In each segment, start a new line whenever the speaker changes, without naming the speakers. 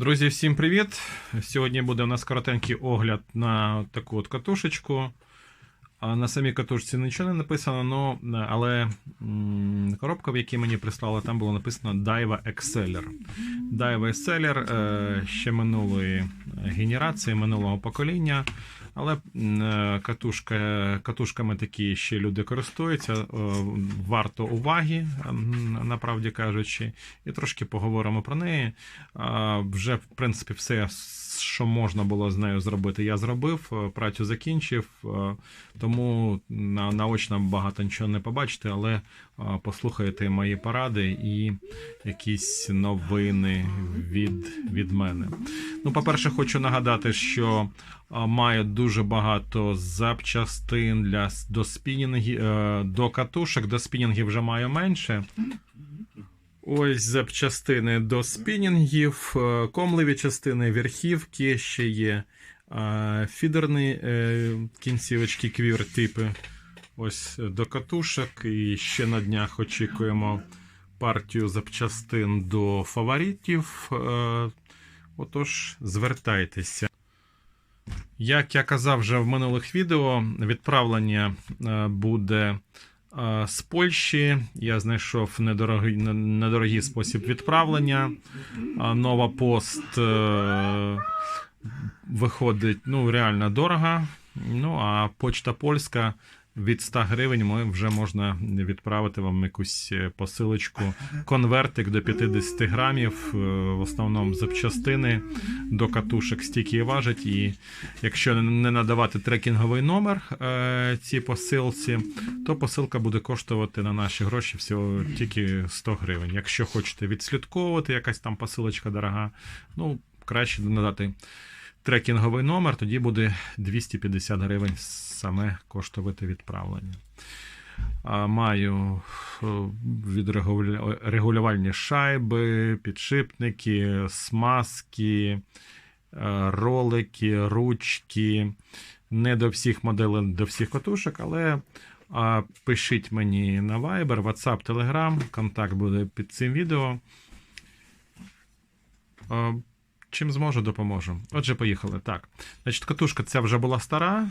Друзі, всім привіт! Сьогодні буде у нас коротенький огляд на таку от катушечку. На самій катушці нічого не написано, но, але м, коробка, в якій мені прислали, там було написано Daiwa Exceller. Daiwa Exceller е, ще минулої генерації, минулого покоління. Але е, катушка, катушками такі ще люди користуються. е, Варто уваги, направді кажучи, і трошки поговоримо про неї. Вже, в принципі, все, що можна було з нею зробити, я зробив. е, Працю закінчив, е, тому на, наочно багато нічого не побачите, але е, послухайте мої поради і якісь новини від, від мене. Ну, по-перше, хочу нагадати, що маю дуже багато запчастин для до спінінгів, до катушок, до спінінгів вже маю менше. Ось запчастини до спінінгів, е, комливі частини, верхівки ще є, е, фідерні е, кінцівочки, квір типи. Ось до катушок. І ще на днях очікуємо партію запчастин до фаворитів. Отож, звертайтеся. Як я казав вже в минулих відео, відправлення буде з Польщі. Я знайшов недорогий, не- недорогий спосіб відправлення. Нова пост е, виходить ну, реально дорого. Ну, а почта польська від 100 гривень ми вже можна відправити вам якусь е, посилочку. Конвертик до 50 грамів, е, в основному запчастини до катушок стільки і важить. І якщо не надавати трекінговий номер е, цій посилці, то посилка буде коштувати на наші гроші всього тільки 100 гривень. Якщо хочете відслідковувати, якась там посилочка дорога, ну краще надати трекінговий номер, тоді буде 250 гривень саме коштувати відправлення. Маю е, відрегуля- регулювальні шайби, підшипники, смазки, е, ролики, ручки. Не до всіх моделей, до всіх катушок, але пишіть мені на Viber, WhatsApp, Telegram. Контакт буде під цим відео. Чим зможу, допоможу. Отже, поїхали. Так. Значить, катушка ця вже була стара.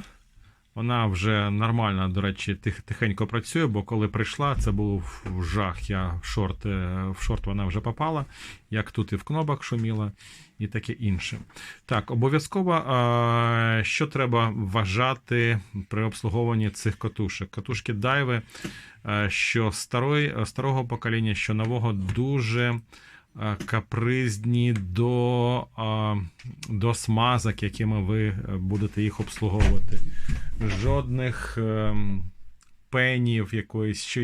Вона вже нормально, до речі, тих, тихенько працює, бо коли прийшла, це був жах. Я в шорт, е, в шорт вона вже попала, як тут і в кнопах шуміла, і таке інше. Так, обов'язково, що треба вважати при обслуговуванні цих катушок? Катушки дайви, е, що старої, старого покоління, що нового, дуже капризні до, до смазок, якими ви е, будете їх обслуговувати. Жодних пенів, якоїсь ще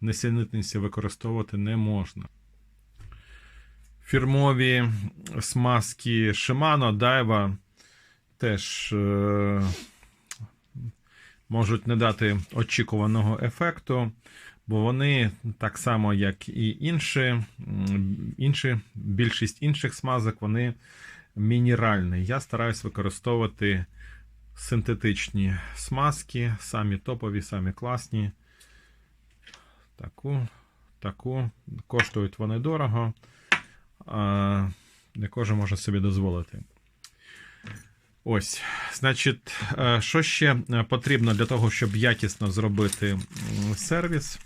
несенітниці використовувати не можна. Фірмові смазки Shimano, Daiwa теж е, можуть не дати очікуваного ефекту, бо вони так само, як і інші, інші більшість інших смазок, вони мінеральні. Я стараюсь використовувати синтетичні смазки, самі топові, самі класні. Таку, таку. Коштують вони дорого. А не кожен може собі дозволити. Ось, значить, е, що ще е, потрібно для того, щоб якісно зробити сервіс?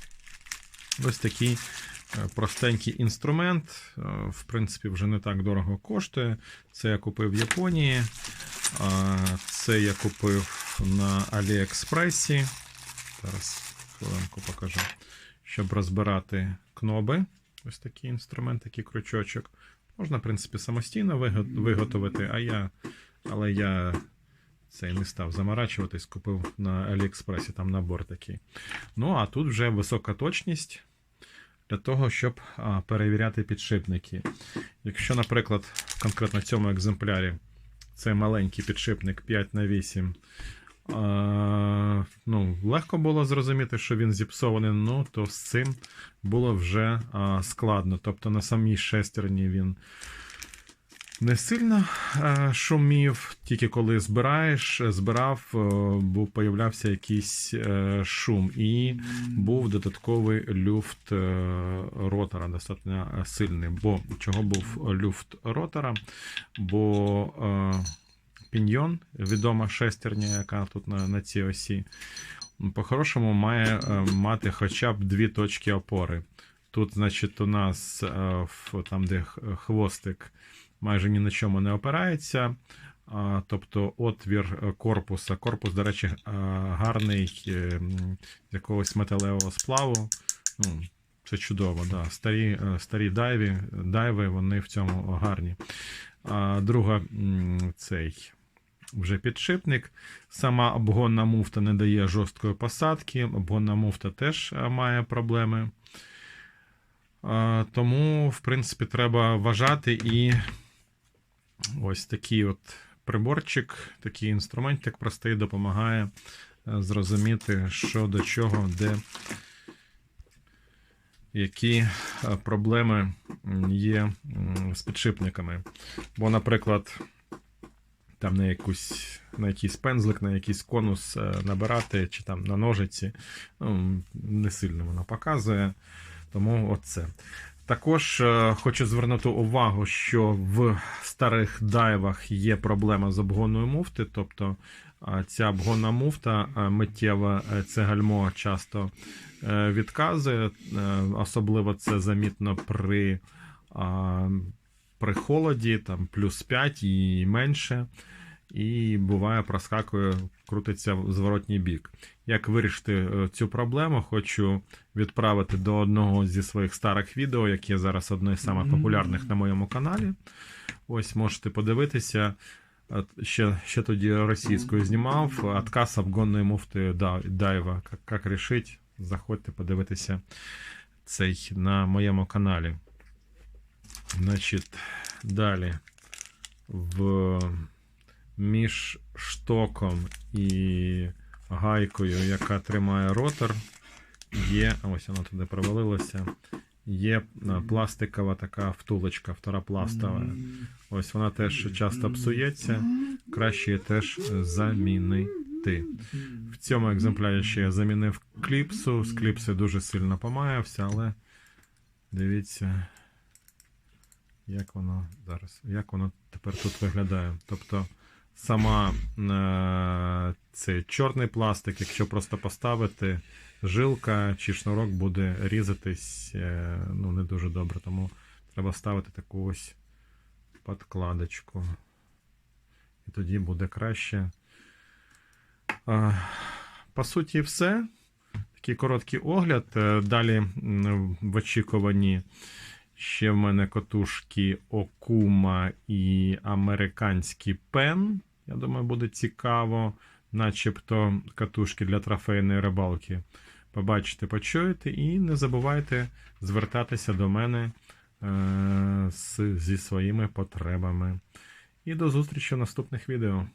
Ось такий е, простенький інструмент. В принципі, вже не так дорого коштує. Це я купив в Японії. Це я купив на Аліекспресі. Зараз хвилинку покажу. Щоб розбирати кноби. Ось такий інструмент, такий крючочок. Можна, в принципі, самостійно виготовити, а я, але я цей не став заморачуватись, купив на Аліекспресі, там набор такий. Ну, а тут вже висока точність для того, щоб перевіряти підшипники. Якщо, наприклад, конкретно в цьому екземплярі це маленький підшипник 5 на 8 а, ну, легко було зрозуміти, що він зіпсований, ну то з цим було вже а, складно. Тобто на самій шестерні він не сильно е, шумів, тільки коли збираєш, збирав, е, був появлявся якийсь е, шум, і був додатковий люфт е, ротора, достатньо сильний. Бо чого був люфт ротора? Бо е, піньйон, відома шестерня, яка тут на, на цій осі, по-хорошому має е, мати хоча б дві точки опори. Тут, значить, у нас е, там, де хвостик майже ні на чому не опирається. Тобто отвір е, корпуса. Корпус, до речі, е, гарний е, якогось металевого сплаву. Ну, це чудово, да. Старі, старі дайві, дайви, вони в цьому гарні. А, друга цей вже підшипник. Сама обгонна муфта не дає жорсткої посадки. Обгонна муфта теж має проблеми. Тому, в принципі, треба вважати і ось такий от приборчик, такий інструментик простий допомагає е, зрозуміти, що до чого, де які е, проблеми є з підшипниками. Бо, наприклад, там на якусь на якийсь пензлик, на якийсь конус е, набирати, чи там на ножиці. Ну, не сильно воно показує. Тому оце. Також е, хочу звернути увагу, що в старих дайвах є проблема з обгонною муфти. Тобто е, ця обгонна муфта е, миттєва, це гальмо часто відказує. Особливо це замітно при, при холоді, там плюс 5 і менше. І буває, проскакує, крутиться в зворотній бік. Як вирішити е, цю проблему, хочу відправити до одного зі своїх старих відео, яке зараз одне з самих популярних на моєму каналі. Ось можете подивитися. Ще, ще тоді російською знімав. Отказ обгонної муфти да- дайва. Як рішить, заходьте подивитися цей на моєму каналі. Значить, далі в між штоком і гайкою, яка тримає ротор, є. Ось воно туди провалилося. Є е, пластикова така втулочка, второпластова. Ось вона теж часто псується. Краще теж замінити. В цьому екземплярі ще я замінив кліпсу. З кліпси дуже сильно помаявся, але дивіться, як воно зараз, як воно тепер тут виглядає. Тобто сама е, цей чорний пластик, якщо просто поставити, жилка чи шнурок буде різатись е, ну, не дуже добре. Тому треба ставити таку ось подкладочку. І тоді буде краще. Е, По суті, все. Такий короткий огляд. Е, Далі в очікуванні ще в мене котушки Окума і американський пен. Я думаю, буде цікаво. Начебто катушки для трофейної рибалки. Побачите, почуєте, і не забувайте звертатися до мене е, зі своїми потребами. І до зустрічі в наступних відео.